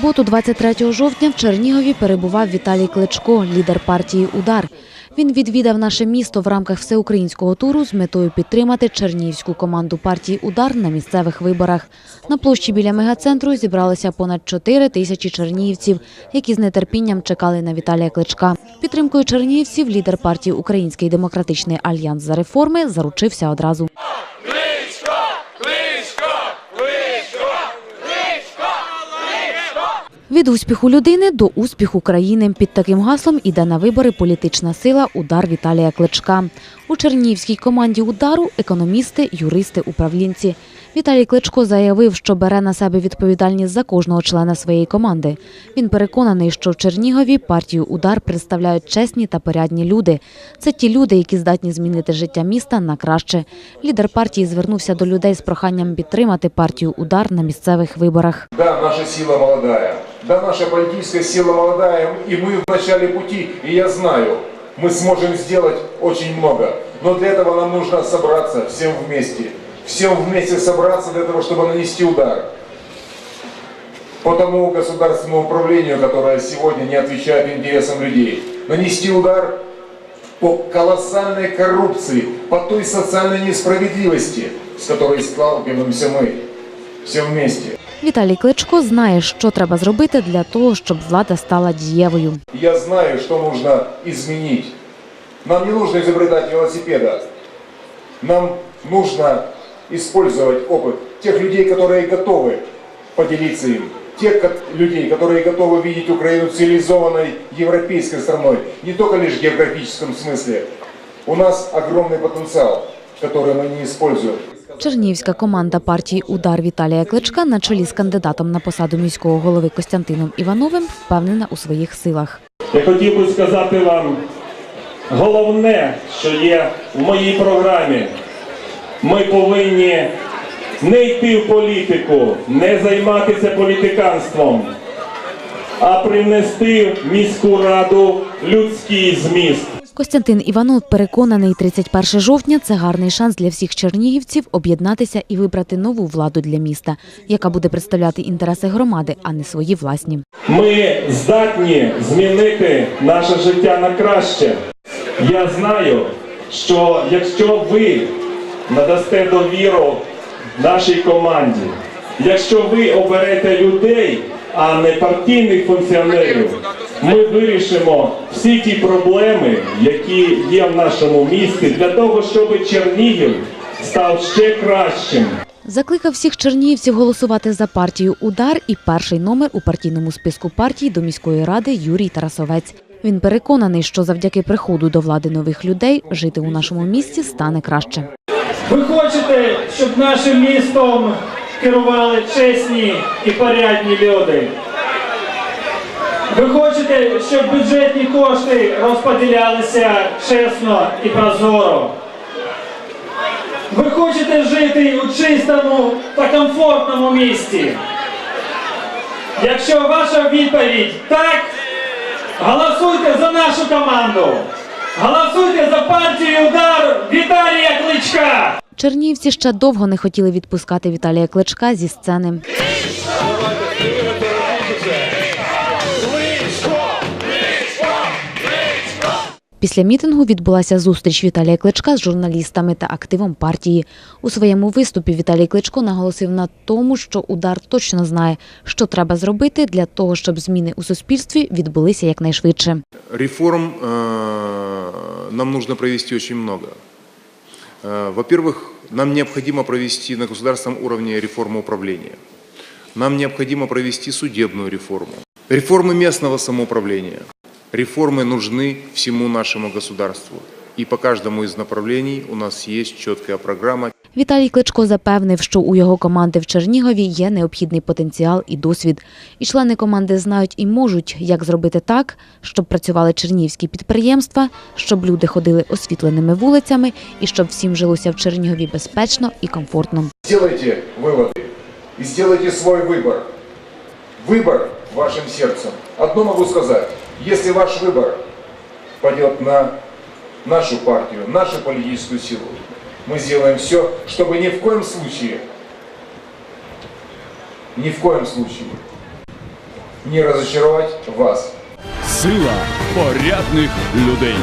суботу, 23 жовтня, в Чернігові перебував Віталій Кличко, лідер партії Удар. Він відвідав наше місто в рамках всеукраїнського туру з метою підтримати чернігівську команду партії Удар на місцевих виборах. На площі біля мегацентру зібралося понад 4 тисячі чернігівців, які з нетерпінням чекали на Віталія Кличка. Підтримкою чернігівців лідер партії Український демократичний альянс за реформи заручився одразу. Від успіху людини до успіху країни під таким гаслом іде на вибори політична сила Удар Віталія Кличка. У чернігівській команді удару економісти, юристи, управлінці. Віталій Кличко заявив, що бере на себе відповідальність за кожного члена своєї команди. Він переконаний, що в Чернігові партію Удар представляють чесні та порядні люди. Це ті люди, які здатні змінити життя міста на краще. Лідер партії звернувся до людей з проханням підтримати партію Удар на місцевих виборах. Да, наша сила молодая. Да, наша политическая сила молодая. И мы в начале пути. И я знаю, мы сможем сделать очень много. Но для этого нам нужно собраться всем вместе. Всем вместе собраться для того, чтобы нанести удар. По тому государственному управлению, которое сегодня не отвечает интересам людей. Нанести удар по колоссальной коррупции, по той социальной несправедливости, с которой сталкиваемся мы все вместе. Віталій Кличко знає, що треба зробити для того, щоб влада стала дієвою. Я знаю, что нужно изменить. Нам не нужно изобретать велосипеда. Нам нужно использовать опыт тех людей, которые готовы поделиться им. Тех ко- людей, которые готовы видеть Украину цивилизованной европейской страной. Не только лишь в географическом смысле. У нас огромный потенциал, который мы не используем. Чернігівська команда партії Удар Віталія Кличка на чолі з кандидатом на посаду міського голови Костянтином Івановим впевнена у своїх силах. Я хотів би сказати вам головне, що є в моїй програмі. Ми повинні не йти в політику, не займатися політиканством, а привнести в міську раду людський зміст. Костянтин Іванов переконаний, 31 жовтня це гарний шанс для всіх чернігівців об'єднатися і вибрати нову владу для міста, яка буде представляти інтереси громади, а не свої власні. Ми здатні змінити наше життя на краще. Я знаю, що якщо ви надасте довіру нашій команді, якщо ви оберете людей, а не партійних функціонерів, ми вирішимо всі ті проблеми, які є в нашому місті, для того, щоб Чернігів став ще кращим. Закликав всіх чернігівців голосувати за партію Удар і перший номер у партійному списку партії до міської ради Юрій Тарасовець. Він переконаний, що завдяки приходу до влади нових людей жити у нашому місті стане краще. Ви хочете, щоб нашим містом керували чесні і порядні люди. Ви хочете, щоб бюджетні кошти розподілялися чесно і прозоро. Ви хочете жити у чистому та комфортному місті. Якщо ваша відповідь так, голосуйте за нашу команду. Голосуйте за партію удар Віталія Кличка. Чернігівці ще довго не хотіли відпускати Віталія Кличка зі сцени. Після мітингу відбулася зустріч Віталія Кличка з журналістами та активом партії. У своєму виступі Віталій Кличко наголосив на тому, що удар точно знає, що треба зробити для того, щоб зміни у суспільстві відбулися якнайшвидше. Реформ э, нам нужно провести очень много. Э, Во-первых, нам необходимо провести на государственном уровне реформу управления. Нам необходимо провести судебную реформу. Реформы местного самоуправления. Реформы нужны всему нашему государству. И по каждому из направлений у нас есть четкая программа, Віталій Кличко запевнив, що у його команди в Чернігові є необхідний потенціал і досвід. І члени команди знають і можуть, як зробити так, щоб працювали чернігівські підприємства, щоб люди ходили освітленими вулицями і щоб всім жилося в Чернігові безпечно і комфортно. Сделайте выводы и сделайте свой выбор. Выбор вашим сердцем. Одно могу сказать. Если ваш выбор пойдет на нашу партию, нашу политическую силу, мы сделаем все, чтобы ни в коем случае, ни в коем случае не разочаровать вас. Сила порядних людей.